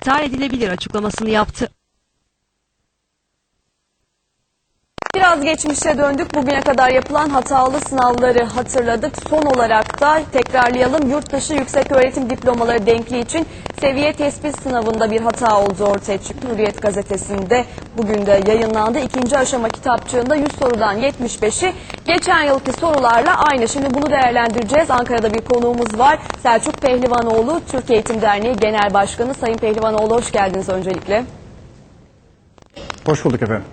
iptal edilebilir açıklamasını yaptı. Biraz geçmişe döndük. Bugüne kadar yapılan hatalı sınavları hatırladık. Son olarak da tekrarlayalım. Yurtdışı yüksek öğretim diplomaları denkliği için seviye tespit sınavında bir hata olduğu ortaya çıktı. Hürriyet gazetesinde bugün de yayınlandı. İkinci aşama kitapçığında 100 sorudan 75'i geçen yılki sorularla aynı. Şimdi bunu değerlendireceğiz. Ankara'da bir konuğumuz var. Selçuk Pehlivanoğlu, Türk Eğitim Derneği Genel Başkanı. Sayın Pehlivanoğlu hoş geldiniz öncelikle. Hoş bulduk efendim.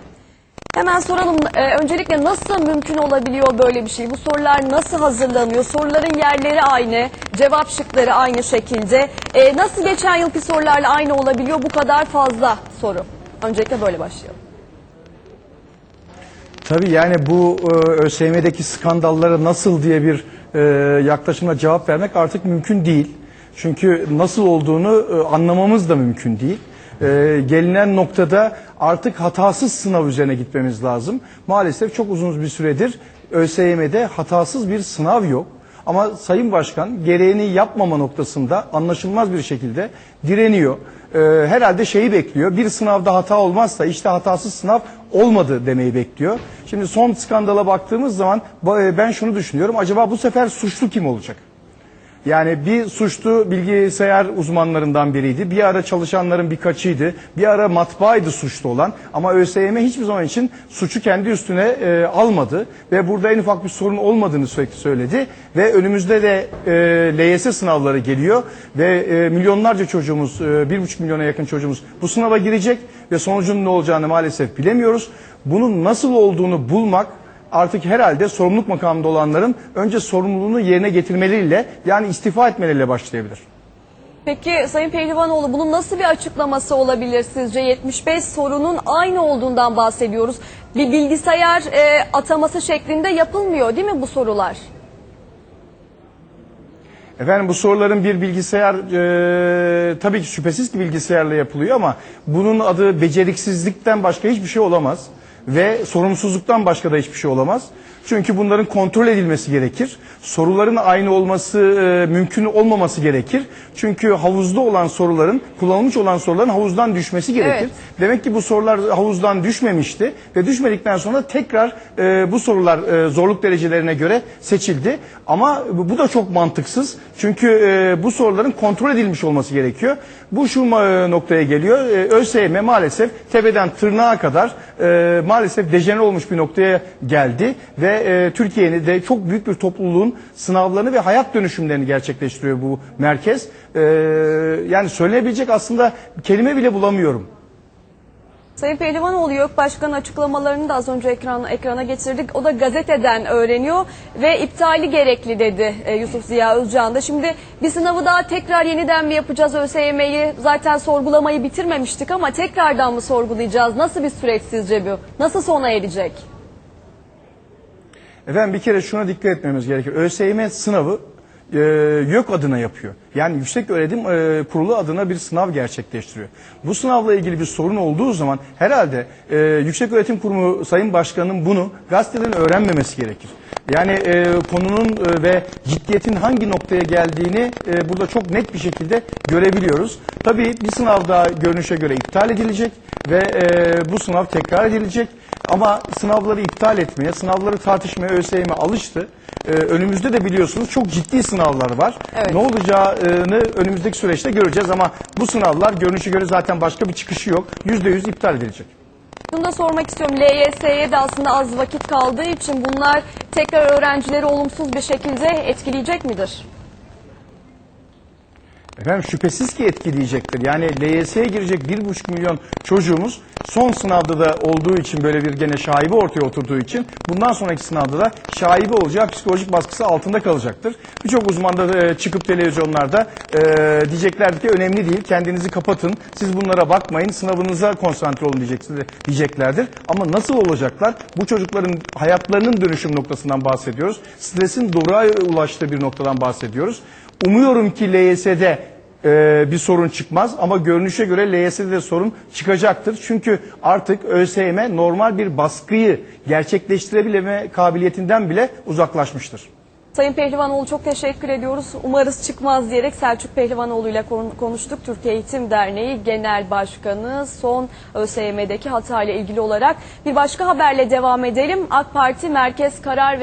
Hemen soralım. Ee, öncelikle nasıl mümkün olabiliyor böyle bir şey? Bu sorular nasıl hazırlanıyor? Soruların yerleri aynı, cevap şıkları aynı şekilde. Ee, nasıl geçen yılki sorularla aynı olabiliyor bu kadar fazla soru? Öncelikle böyle başlayalım. Tabii yani bu e, ÖSYM'deki skandallara nasıl diye bir e, yaklaşımla cevap vermek artık mümkün değil. Çünkü nasıl olduğunu e, anlamamız da mümkün değil. E, gelinen noktada artık hatasız sınav üzerine gitmemiz lazım. Maalesef çok uzun bir süredir ÖSYM'de hatasız bir sınav yok. Ama Sayın Başkan gereğini yapmama noktasında anlaşılmaz bir şekilde direniyor. Ee, herhalde şeyi bekliyor. Bir sınavda hata olmazsa işte hatasız sınav olmadı demeyi bekliyor. Şimdi son skandala baktığımız zaman ba- ben şunu düşünüyorum. Acaba bu sefer suçlu kim olacak? Yani bir suçlu bilgisayar uzmanlarından biriydi. Bir ara çalışanların birkaçıydı. Bir ara matbaaydı suçlu olan. Ama ÖSYM hiçbir zaman için suçu kendi üstüne e, almadı. Ve burada en ufak bir sorun olmadığını sürekli söyledi. Ve önümüzde de e, LYS sınavları geliyor. Ve e, milyonlarca çocuğumuz, e, bir buçuk milyona yakın çocuğumuz bu sınava girecek. Ve sonucunun ne olacağını maalesef bilemiyoruz. Bunun nasıl olduğunu bulmak artık herhalde sorumluluk makamında olanların önce sorumluluğunu yerine getirmeleriyle yani istifa etmeleriyle başlayabilir. Peki Sayın Pehlivanoğlu bunun nasıl bir açıklaması olabilir sizce? 75 sorunun aynı olduğundan bahsediyoruz. Bir bilgisayar e, ataması şeklinde yapılmıyor değil mi bu sorular? Efendim bu soruların bir bilgisayar e, tabii ki şüphesiz ki bilgisayarla yapılıyor ama bunun adı beceriksizlikten başka hiçbir şey olamaz. Ve sorumsuzluktan başka da hiçbir şey olamaz. Çünkü bunların kontrol edilmesi gerekir. Soruların aynı olması e, mümkün olmaması gerekir. Çünkü havuzda olan soruların, kullanılmış olan soruların havuzdan düşmesi gerekir. Evet. Demek ki bu sorular havuzdan düşmemişti ve düşmedikten sonra tekrar e, bu sorular e, zorluk derecelerine göre seçildi. Ama bu da çok mantıksız. Çünkü e, bu soruların kontrol edilmiş olması gerekiyor. Bu şu e, noktaya geliyor. E, ÖSYM maalesef tepeden tırnağa kadar e, maalesef dejenere olmuş bir noktaya geldi ve e, Türkiye'nin de çok büyük bir topluluğun sınavlarını ve hayat dönüşümlerini gerçekleştiriyor bu merkez. E, yani söylenebilecek aslında kelime bile bulamıyorum. Sayın Pehlivanoğlu YÖK Başkanı açıklamalarını da az önce ekrana, ekrana getirdik. O da gazeteden öğreniyor ve iptali gerekli dedi e, Yusuf Ziya Özcan da. Şimdi bir sınavı daha tekrar yeniden mi yapacağız ÖSYM'yi? Zaten sorgulamayı bitirmemiştik ama tekrardan mı sorgulayacağız? Nasıl bir süreç sizce bu? Nasıl sona erecek? Efendim bir kere şuna dikkat etmemiz gerekiyor. ÖSYM sınavı e, YÖK adına yapıyor. Yani Yüksek Öğretim e, Kurulu adına bir sınav gerçekleştiriyor. Bu sınavla ilgili bir sorun olduğu zaman herhalde e, Yüksek Öğretim Kurumu Sayın Başkan'ın bunu gazeteden öğrenmemesi gerekir. Yani e, konunun e, ve ciddiyetin hangi noktaya geldiğini e, burada çok net bir şekilde görebiliyoruz. Tabii bir sınav daha görünüşe göre iptal edilecek ve e, bu sınav tekrar edilecek. Ama sınavları iptal etmeye, sınavları tartışmaya ÖSYM alıştı. Ee, önümüzde de biliyorsunuz çok ciddi sınavlar var. Evet. Ne olacağını önümüzdeki süreçte göreceğiz ama bu sınavlar görünüşe göre zaten başka bir çıkışı yok. %100 iptal edilecek. Bunu da sormak istiyorum. LYS'ye de aslında az vakit kaldığı için bunlar tekrar öğrencileri olumsuz bir şekilde etkileyecek midir? Efendim şüphesiz ki etkileyecektir. Yani LYS'ye girecek bir buçuk milyon çocuğumuz son sınavda da olduğu için böyle bir gene şaibe ortaya oturduğu için bundan sonraki sınavda da şaibe olacağı psikolojik baskısı altında kalacaktır. Birçok uzman da e, çıkıp televizyonlarda e, diyeceklerdi ki önemli değil kendinizi kapatın siz bunlara bakmayın sınavınıza konsantre olun diyecekler, diyeceklerdir. Ama nasıl olacaklar? Bu çocukların hayatlarının dönüşüm noktasından bahsediyoruz. Stresin doruğa ulaştığı bir noktadan bahsediyoruz. Umuyorum ki LYS'de e, bir sorun çıkmaz ama görünüşe göre LYS'de de sorun çıkacaktır. Çünkü artık ÖSYM normal bir baskıyı gerçekleştirebilme kabiliyetinden bile uzaklaşmıştır. Sayın Pehlivanoğlu çok teşekkür ediyoruz. Umarız çıkmaz diyerek Selçuk Pehlivanoğlu ile kon- konuştuk. Türk Eğitim Derneği Genel Başkanı son ÖSYM'deki hatayla ilgili olarak. Bir başka haberle devam edelim. AK Parti Merkez Karar